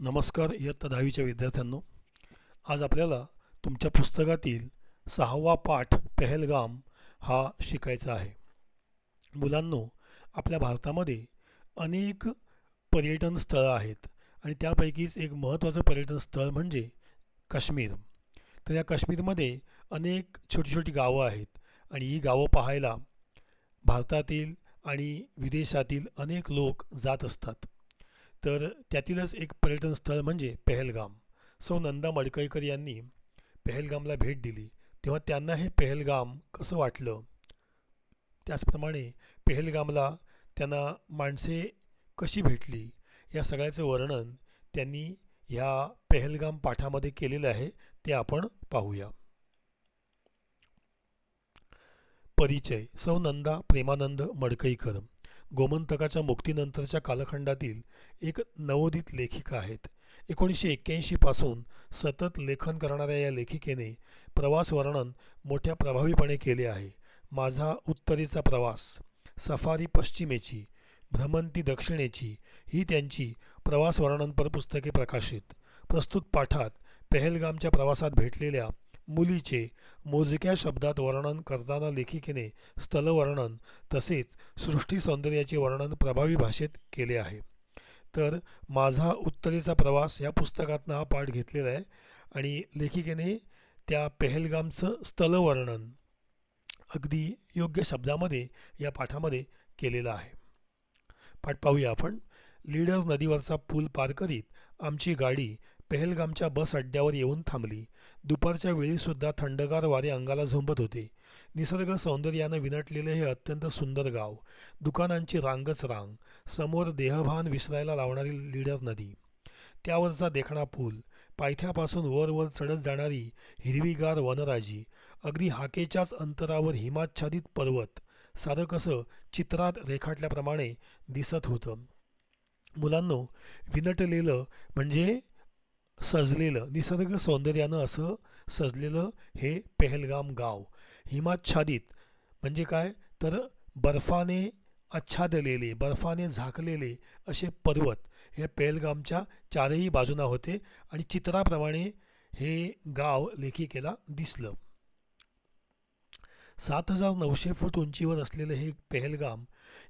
नमस्कार इयत्ता दहावीच्या विद्यार्थ्यांनो. आज आपल्याला तुमच्या पुस्तकातील सहावा पाठ पहलगाम हा शिकायचा आहे. मुलांनो आपल्या भारतामध्ये अनेक पर्यटन स्थळं आहेत आणि त्यापैकीच एक महत्त्वाचं पर्यटन स्थळ म्हणजे काश्मीर. तर या काश्मीरमध्ये अनेक छोटी छोटी गावं आहेत आणि ही गावं पाहायला भारतातील आणि विदेशातील अनेक लोक जात असतात. तर त्यातीलच एक पर्यटन स्थळ म्हणजे पेहलगाम. सौ नंदा मडकईकर यांनी पेहलगामला भेट दिली. तेव्हा त्यांना हे पेहलगाम कसं वाटलं? त्याचप्रमाणे पेहलगामला त्यांना माणसे कशी भेटली? या सगळ्याचं वर्णन त्यांनी ह्या पेहलगाम पाठामध्ये केलेलं आहे ते आपण पाहूया. परिचय सौ नंदा प्रेमानंद मडकईकर. गोमंतकाच्या मुक्तीनंतरच्या कालखंडातील एक नवोदित लेखिका आहेत. एकोणीसशे एक्क्याऐंशीपासून सतत लेखन करणाऱ्या या लेखिकेने प्रवास वर्णन मोठ्या प्रभावीपणे केले आहे. माझा उत्तरेचा प्रवास सफारी पश्चिमेची भ्रमंती दक्षिणेची ही त्यांची प्रवास वर्णनपर पुस्तके प्रकाशित. प्रस्तुत पाठात पहलगामच्या प्रवासात भेटलेल्या मुलीचे मोजक्या शब्दात वर्णन करताना लेखिकेने स्थलवर्णन तसेच सृष्टी सौंदर्याचे वर्णन प्रभावी भाषेत केले आहे. तर माझा उत्तरेचा प्रवास या पुस्तकातनं हा पाठ घेतलेला आहे आणि लेखिकेने त्या पेहलगामचं स्थलवर्णन अगदी योग्य शब्दामध्ये या पाठामध्ये केलेलं आहे. पाठ पाहूया आपण. लीडर नदीवरचा पूल पार करीत आमची गाडी पहलगामच्या बस अड्ड्यावर येऊन थांबली. दुपारच्या वेळीसुद्धा थंडगार वारे अंगाला झोंबत होते. निसर्ग सौंदर्यानं विनटलेले हे अत्यंत सुंदर गाव. दुकानांची रांगच रांग. समोर देहभान विसरायला लावणारी लीडर नदी. त्यावरचा देखणा पूल. पायथ्यापासून वर वर चढत जाणारी हिरवीगार वनराजी. अगदी हाकेच्याच अंतरावर हिमाच्छादित पर्वत. सारं कसं चित्रात रेखाटल्याप्रमाणे दिसत होतं. मुलांनो विनटलेलं म्हणजे सजलेलं निसर्ग सौंदर्यानं असं सजलेलं हे पेहलगाम गाव. हिमाच्छादित म्हणजे काय? तर बर्फाने आच्छादलेले बर्फाने झाकलेले असे पर्वत हे पेहलगामच्या चारही बाजूना होते आणि चित्राप्रमाणे हे गाव लेखिकेला दिसलं. सात हजार नऊशे फूट उंचीवर असलेलं हे पेहलगाम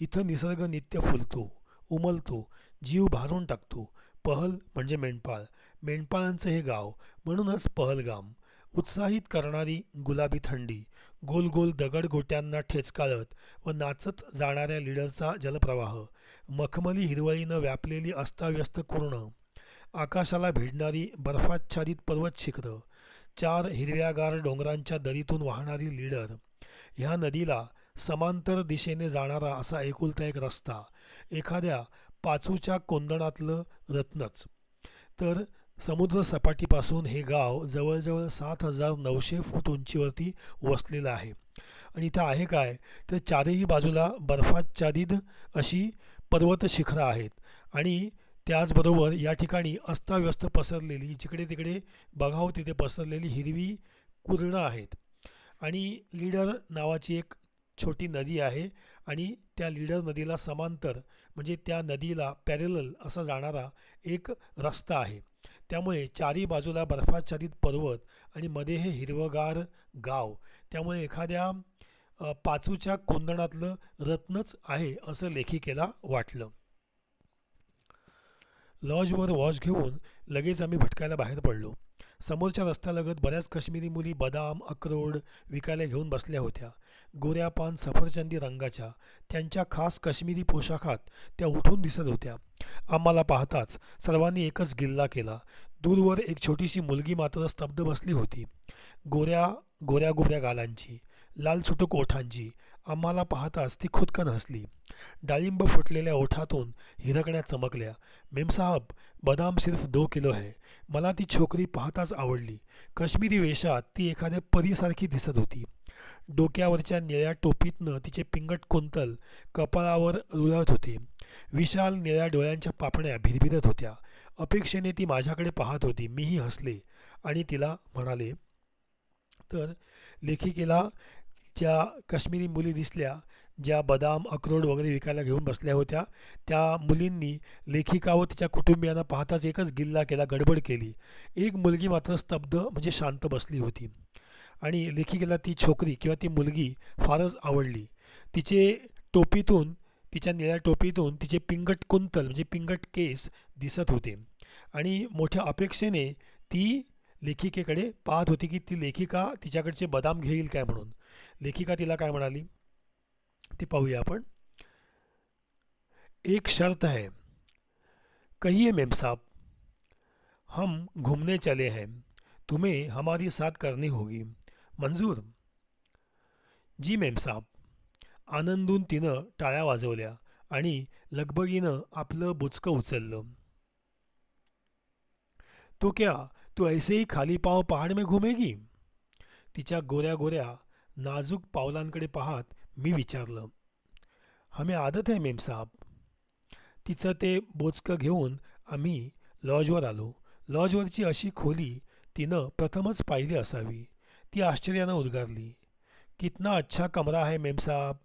इथं निसर्ग नित्य फुलतो उमलतो जीव भारून टाकतो. पहल म्हणजे मेंढपाळ. मेंढपाळांचं हे गाव म्हणूनच पहलगाम. उत्साहित करणारी गुलाबी थंडी गोल गोल दगडगोट्यांना ठेचकाळत व नाचत जाणाऱ्या लिडरचा जलप्रवाह मखमली हिरवळीनं व्यापलेली अस्ताव्यस्त कुर्ण आकाशाला भिडणारी बर्फाच्छादित पर्वत शिखरं चार हिरव्यागार डोंगरांच्या दरीतून वाहणारी लीडर ह्या नदीला समांतर दिशेने जाणारा असा एकुलता एक रस्ता एखाद्या पाचूच्या कोंदणातलं रत्नच. तर समुद्रसपाटीपासून हे गाव जवळजवळ सात हजार नऊशे फूट उंचीवरती वसलेलं आहे. आणि इथं आहे काय? तर चारही बाजूला बर्फाच्छादित अशी पर्वत शिखरं आहेत. आणि त्याचबरोबर या ठिकाणी अस्ताव्यस्त पसरलेली जिकडे तिकडे बघावं तिथे पसरलेली हिरवी कुरणं आहेत. आणि लीडर नावाची एक छोटी नदी आहे आणि त्या लीडर नदीला समांतर म्हणजे त्या नदीला पॅरेलल असा जाणारा एक रस्ता आहे. त्यामुळे चारी बाजूला बर्फाच्छादित पर्वत आणि मध्ये हे हिरवगार गाव. त्यामुळे एखाद्या पाचूच्या कोंदणातलं रत्नच आहे असं लेखिकेला वाटलं. लॉजवर वॉश घेऊन लगेच आम्ही भटकायला बाहेर पडलो. समोरच्या रस्त्यालगत बऱ्याच काश्मीरी मुली बदाम अक्रोड विकायला घेऊन बसल्या होत्या. गोऱ्या पान सफरचंदी रंगाच्या त्यांच्या खास काश्मीरी पोशाखात त्या उठून दिसत होत्या. आम्हाला पाहताच सर्वांनी एकच गिल्ला केला. दूरवर एक छोटीशी मुलगी मात्र स्तब्ध बसली होती. गोऱ्या गोऱ्या गोऱ्या गालांची लाल सुटक ओठांची आम्हाला पाहताच ती खुदकन हसली. डाळिंब फुटलेल्या ओठातून हिरकण्या चमकल्या. मेमसाहब बदाम सिर्फ दो किलो है. मला ती छोकरी पाहताच आवडली. काश्मीरी वेशात ती एखाद्या परीसारखी दिसत होती. डोक्यावरच्या निळ्या टोपीतनं तिचे पिंगट कुंतल कपाळावर रुळत होते. विशाल निळ्या डोळ्यांच्या पापण्या भिरभिरत होत्या. अपेक्षेने ती माझ्याकडे पाहत होती. मीही हसले. आणि तिला म्हणाले तर लेखिकेला ज्या काश्मीरी मुली दिसल्या ज्या बदाम अक्रोड वगैरे विकायला घेऊन बसल्या होत्या त्या मुलींनी लेखिका व तिच्या कुटुंबियांना पाहताच एकच गिल्ला केला गडबड केली. एक मुलगी मात्र स्तब्ध म्हणजे शांत बसली होती. आणि लेखिकेला ती छोकरी किंवा ती मुलगी फारच आवडली. तिचे टोपीतून तिच्या निळ्या टोपीतून तिचे पिंगट कुंतल म्हणजे पिंगट केस दिसत होते. आणि मोठ्या अपेक्षेने ती लेखिकेकडे पाहत होती की ती लेखिका तिच्याकडचे बदाम घेईल काय म्हणून. लेखिका तिला काय म्हणाली? ते पाहूया आपण. एक शर्त है कहिए मेम साहब हम घूमने चले हैं तुम्हें हमारी साथ करनी होगी। मंजूर? जी मेम साहब आनंदून तिनं टाळ्या वाजवल्या आणि लगबगीनं आपलं बुचकं उचललं. तो क्या तू ऐसे ही खाली पाव पहाड में घुमेगी? तिच्या गोऱ्या गोऱ्या नाजूक पावलांकडे पाहत मी विचारलं हमे आदत आहे मेमसाहेब तिचं ते बोचकं घेऊन आम्ही लॉजवर आलो. लॉजवरची अशी खोली तिनं प्रथमच पाहिली असावी. ती आश्चर्यानं उद्गारली कितना अच्छा कमरा आहे मेमसाहेब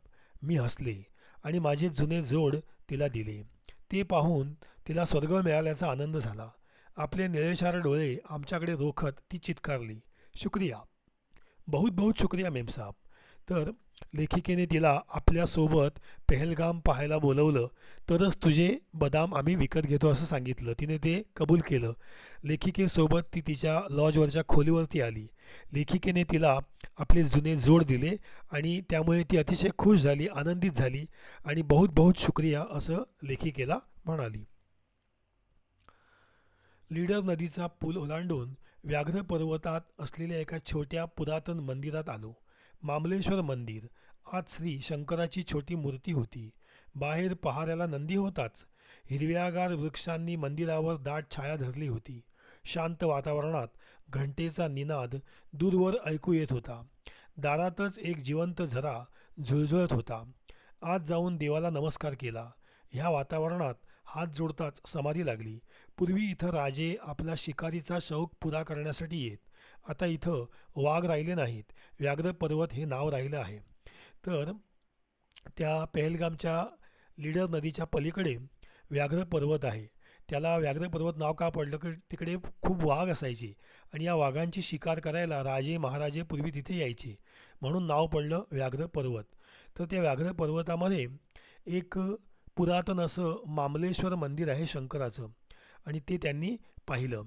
मी हसले आणि माझे जुने जोड तिला दिले. ते पाहून तिला स्वर्ग मिळाल्याचा आनंद झाला. आपले निळेशार डोळे आमच्याकडे रोखत ती चित्कारली शुक्रिया. बहुत बहुत शुक्रिया मेमसाब तर लेखिकेने तिला आपल्यासोबत पहलगाम पाहायला बोलवलं तरच तुझे बदाम आम्ही विकत घेतो असं सांगितलं. तिने ते कबूल केलं. लेखिकेसोबत ती तिच्या लॉजवरच्या खोलीवरती आली. लेखिकेने तिला आपले जुने जोड दिले आणि त्यामुळे ती अतिशय खुश झाली आनंदित झाली आणि बहुत बहुत शुक्रिया असं लेखिकेला म्हणाली. लीडर नदीचा पूल ओलांडून व्याघ्र पर्वतात असलेल्या एका छोट्या पुरातन मंदिरात आलो. मामलेश्वर मंदिर. आत श्री शंकराची छोटी मूर्ती होती. बाहेर पहाऱ्याला नंदी होताच. हिरव्यागार वृक्षांनी मंदिरावर दाट छाया धरली होती. शांत वातावरणात घंटेचा निनाद दूरवर ऐकू येत होता. दारातच एक जिवंत झरा झुळझुळत होता. आत जाऊन देवाला नमस्कार केला. ह्या वातावरणात हात जोडताच समाधी लागली. पूर्वी इथं राजे आपला शिकारीचा शौक पुरा करण्यासाठी येत. आता इथं वाघ राहिले नाहीत. व्याघ्र पर्वत हे नाव राहिलं आहे. तर त्या पहलगामच्या लीडर नदीच्या पलीकडे व्याघ्र पर्वत आहे. त्याला व्याघ्र पर्वत नाव का पडलं? की तिकडे खूप वाघ असायचे आणि या वाघांची शिकार करायला राजे महाराजे पूर्वी तिथे यायचे. म्हणून नाव पडलं व्याघ्र पर्वत. तर त्या व्याघ्र पर्वतामध्ये एक पुरातन असं मामलेश्वर मंदिर आहे शंकराचं. आणि ते त्यांनी पाहिलं.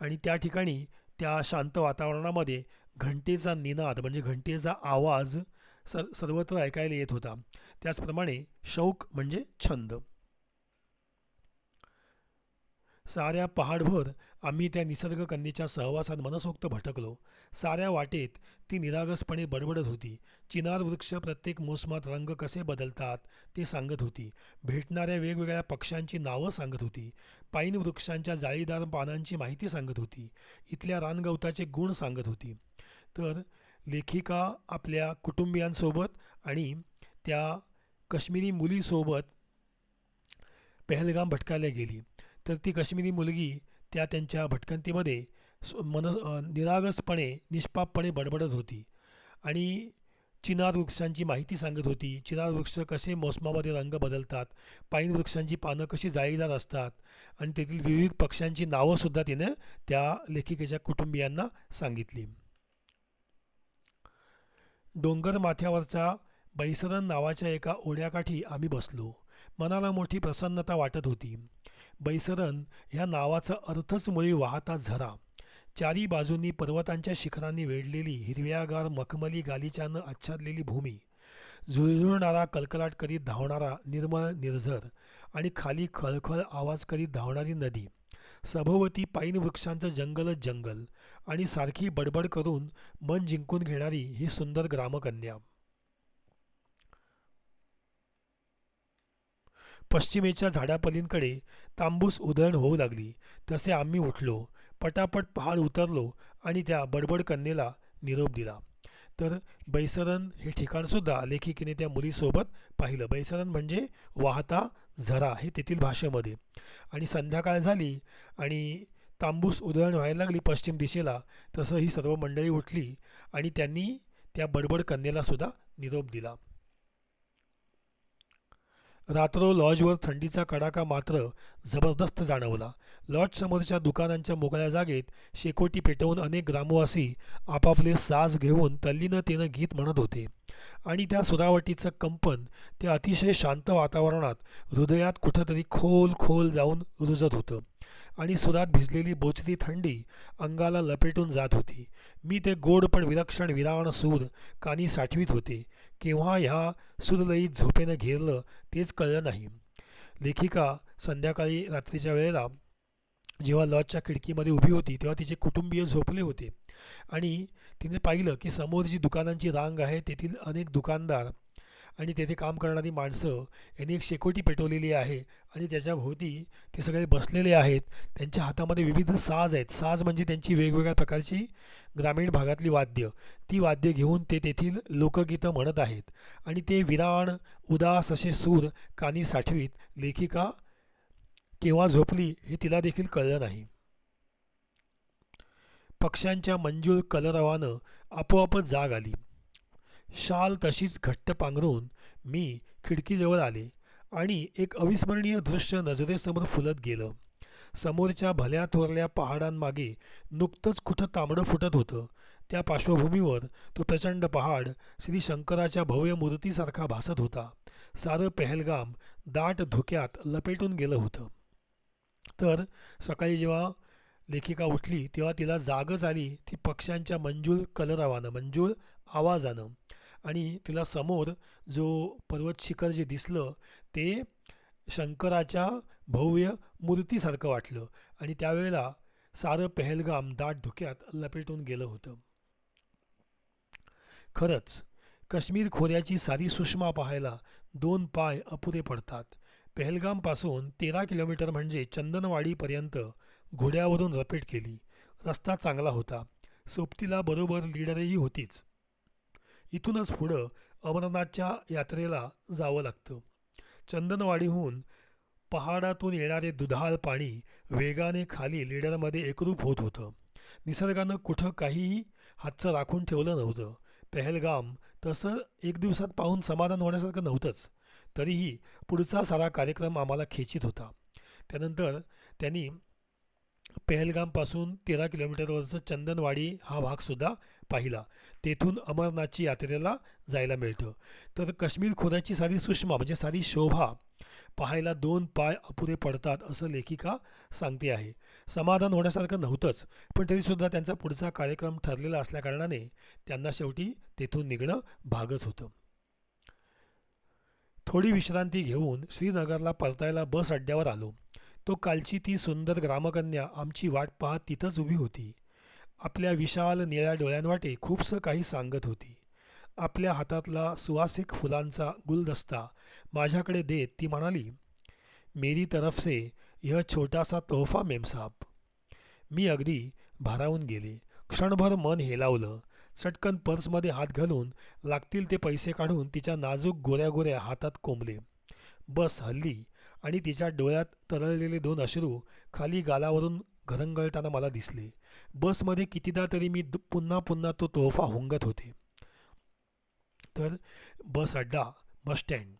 आणि त्या ठिकाणी त्या शांत वातावरणामध्ये घंटेचा निनाद म्हणजे घंटेचा आवाज स सर्वत्र ऐकायला येत होता. त्याचप्रमाणे शौक म्हणजे छंद. साऱ्या पहाडभर आम्ही त्या निसर्गकन्येच्या सहवासात मनसोक्त भटकलो. साऱ्या वाटेत ती निरागसपणे बडबडत होती. चिनार वृक्ष प्रत्येक मोसमात रंग कसे बदलतात ते सांगत होती. भेटणाऱ्या वेगवेगळ्या पक्ष्यांची नावं सांगत होती. पाईन वृक्षांच्या जाळीदार पानांची माहिती सांगत होती. इथल्या रानगवताचे गुण सांगत होती. तर लेखिका आपल्या कुटुंबियांसोबत आणि त्या काश्मीरी मुलीसोबत पहलगाम भटकायला गेली. तर ती काश्मीरी मुलगी त्या त्यांच्या भटकंतीमध्ये मन निरागसपणे निष्पापपणे बडबडत होती. आणि चिनार वृक्षांची माहिती सांगत होती. चिनार वृक्ष कसे मोसमामध्ये रंग बदलतात पाईन वृक्षांची पानं कशी जाळीदार असतात आणि तेथील विविध पक्ष्यांची नावंसुद्धा तिनं त्या लेखिकेच्या कुटुंबियांना सांगितली. डोंगर माथ्यावरच्या बैसरन नावाच्या एका ओढ्याकाठी आम्ही बसलो. मनाला मोठी प्रसन्नता वाटत होती. बैसरन ह्या नावाचा अर्थच मुळी वाहता झरा. चारी बाजूंनी पर्वतांच्या शिखरांनी वेढलेली हिरव्यागार मखमली गालिच्यानं आच्छादलेली भूमी. झुळझुळणारा कलकलाट करीत धावणारा निर्मळ निर्झर आणि खाली खळखळ आवाज करीत धावणारी नदी. सभोवती पाईन वृक्षांचं जंगलच जंगल आणि सारखी बडबड करून मन जिंकून घेणारी ही सुंदर ग्रामकन्या. पश्चिमेच्या झाडापलींकडे तांबूस उधळण होऊ लागली. तसे आम्ही उठलो पटापट पहाड उतरलो आणि त्या बडबड कन्येला निरोप दिला. तर बैसरन हे ठिकाणसुद्धा लेखिकेने त्या मुलीसोबत पाहिलं. बैसरन म्हणजे वाहता झरा हे तेथील भाषेमध्ये. आणि संध्याकाळ झाली आणि तांबूस उधळण व्हायला लागली पश्चिम दिशेला. तसं ही सर्व मंडळी उठली आणि त्यांनी त्या बडबड कन्येलासुद्धा निरोप दिला. रात्रो लॉजवर थंडीचा कडाका मात्र जबरदस्त जाणवला. लॉजसमोरच्या दुकानांच्या मोकळ्या जागेत शेकोटी पेटवून अनेक ग्रामवासी आपापले साज घेऊन तल्लीनतेनं गीत म्हणत होते. आणि त्या सुरावटीचं कंपन त्या अतिशय शांत वातावरणात हृदयात कुठंतरी खोल खोल जाऊन रुजत होतं. आणि सुरात भिजलेली बोचरी थंडी अंगाला लपेटून जात होती. मी ते गोड पण विलक्षण विरावण सूर कानी साठवीत होते. केव्हा ह्या सुरलईत झोपेनं घेरलं तेच कळलं नाही. लेखिका संध्याकाळी रात्रीच्या वेळेला जेव्हा लॉजच्या खिडकीमध्ये उभी होती तेव्हा तिचे कुटुंबीय झोपले होते. आणि तिने पाहिलं की समोर जी दुकानांची रांग आहे तेथील अनेक दुकानदार आणि तेथे काम करणारी माणसं यांनी एक शेकोटी पेटवलेली आहे आणि त्याच्याभोवती ते सगळे बसलेले आहेत. त्यांच्या हातामध्ये विविध साज आहेत. साज म्हणजे त्यांची वेगवेगळ्या प्रकारची ग्रामीण भागातली वाद्य. ती वाद्य घेऊन ते तेथील लोकगीतं म्हणत आहेत. आणि ते विराण उदास असे सूर कानी साठवीत. लेखिका केव्हा झोपली हे तिला देखील कळलं नाही. पक्ष्यांच्या मंजूळ कलरवानं आपोआपच जाग आली. शाल तशीच घट्ट पांघरून मी खिडकीजवळ आले आणि एक अविस्मरणीय दृश्य नजरेसमोर फुलत गेलं. समोरच्या भल्या थोरल्या पहाडांमागे नुकतंच कुठं तांबडं फुटत होतं. त्या पार्श्वभूमीवर तो प्रचंड पहाड श्री शंकराच्या भव्य मूर्तीसारखा भासत होता. सारं पहलगाम दाट धुक्यात लपेटून गेलं होतं. तर सकाळी जेव्हा लेखिका उठली तेव्हा तिला जागच आली ती पक्ष्यांच्या मंजूळ कलरावानं मंजूळ आवाजानं. आणि तिला समोर जो पर्वत शिखर जे दिसलं ते शंकराच्या भव्य मूर्तीसारखं वाटलं आणि त्यावेळेला सारं पहलगाम दाट धुक्यात लपेटून गेलं होतं. खरंच काश्मीर खोऱ्याची सारी सुषमा पाहायला दोन पाय अपुरे पडतात. पहलगामपासून तेरा किलोमीटर म्हणजे चंदनवाडीपर्यंत घोड्यावरून रपेट केली. रस्ता चांगला होता. सोबतीला बरोबर लीडरही होतीच. इथूनच पुढं अमरनाथच्या यात्रेला जावं लागतं. चंदनवाडीहून पहाडातून येणारे दुधाळ पाणी वेगाने खाली लीडरमध्ये एकरूप होत होतं. निसर्गानं कुठं काहीही हातचं राखून ठेवलं नव्हतं. पहलगाम तसं एक दिवसात पाहून समाधान होण्यासारखं नव्हतंच. तरीही पुढचा सारा कार्यक्रम आम्हाला खेचित होता. त्यानंतर त्यांनी पहलगामपासून तेरा किलोमीटरवरचं चंदनवाडी हा भागसुद्धा पाहिला. तेथून अमरनाथची यात्रेला जायला मिळतं. तर काश्मीर खोऱ्याची सारी सुषमा म्हणजे सारी शोभा पाहायला दोन पाय अपुरे पडतात असं लेखिका सांगते आहे. समाधान होण्यासारखं नव्हतंच पण तरीसुद्धा त्यांचा पुढचा कार्यक्रम ठरलेला असल्याकारणाने त्यांना शेवटी तेथून निघणं भागच होतं. थोडी विश्रांती घेऊन श्रीनगरला परतायला बस अड्ड्यावर आलो. तो कालची ती सुंदर ग्रामकन्या आमची वाट पाहत तिथंच उभी होती. आपल्या विशाल निळ्या डोळ्यांवाटे खूपसं काही सांगत होती. आपल्या हातातला सुवासिक फुलांचा गुलदस्ता माझ्याकडे देत ती म्हणाली मेरी तरफ से यह छोटासा तोहफा मेमसाब मी अगदी भारावून गेले. क्षणभर मन हेलावलं. चटकन पर्समध्ये हात घालून लागतील ते पैसे काढून तिच्या नाजूक गोऱ्या गोऱ्या हातात कोंबले. बस हल्ली आणि तिच्या डोळ्यात तरळलेले दोन अश्रू खाली गालावरून घरंगळताना मला दिसले. बसमध्ये कितीदा तरी मी पुन्हा पुन्हा तो तोहफा हुंगत होते. तर बस अड्डा बस स्टँड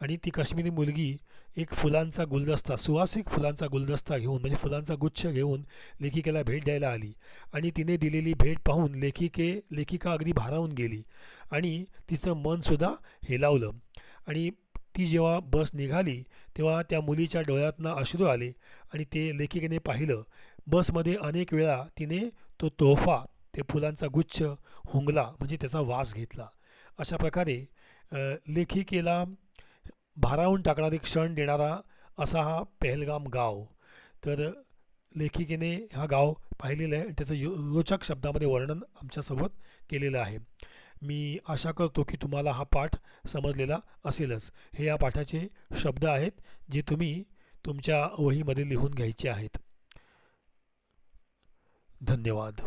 आणि ती काश्मीरी मुलगी एक फुलांचा गुलदस्ता सुवासिक फुलांचा गुलदस्ता घेऊन म्हणजे फुलांचा गुच्छ घेऊन लेखिकेला भेट द्यायला आली आणि तिने दिलेली भेट पाहून लेखिके लेखिका अगदी भारावून गेली आणि तिचं मनसुद्धा हेलावलं आणि ती जेव्हा बस निघाली तेव्हा त्या मुलीच्या डोळ्यातनं अश्रू आले आणि ते लेखिकेने पाहिलं बसमध्ये अनेक वेळा तिने तो तोहफा ते फुलांचा गुच्छ हुंगला म्हणजे त्याचा वास घेतला. अशा प्रकारे लेखिकेला भारावून टाकणारे क्षण देणारा असा हा पहलगाम गाव. तर लेखिकेने हा गाव पाहिलेलं आहे आणि त्याचं यो रोचक शब्दामध्ये वर्णन आमच्यासोबत केलेलं आहे. मी आशा करतो की तुम्हाला हा पाठ समजलेला असेलच. हे या पाठाचे शब्द आहेत जे तुम्ही तुमच्या वहीमध्ये लिहून घ्यायचे आहेत. धन्यवाद.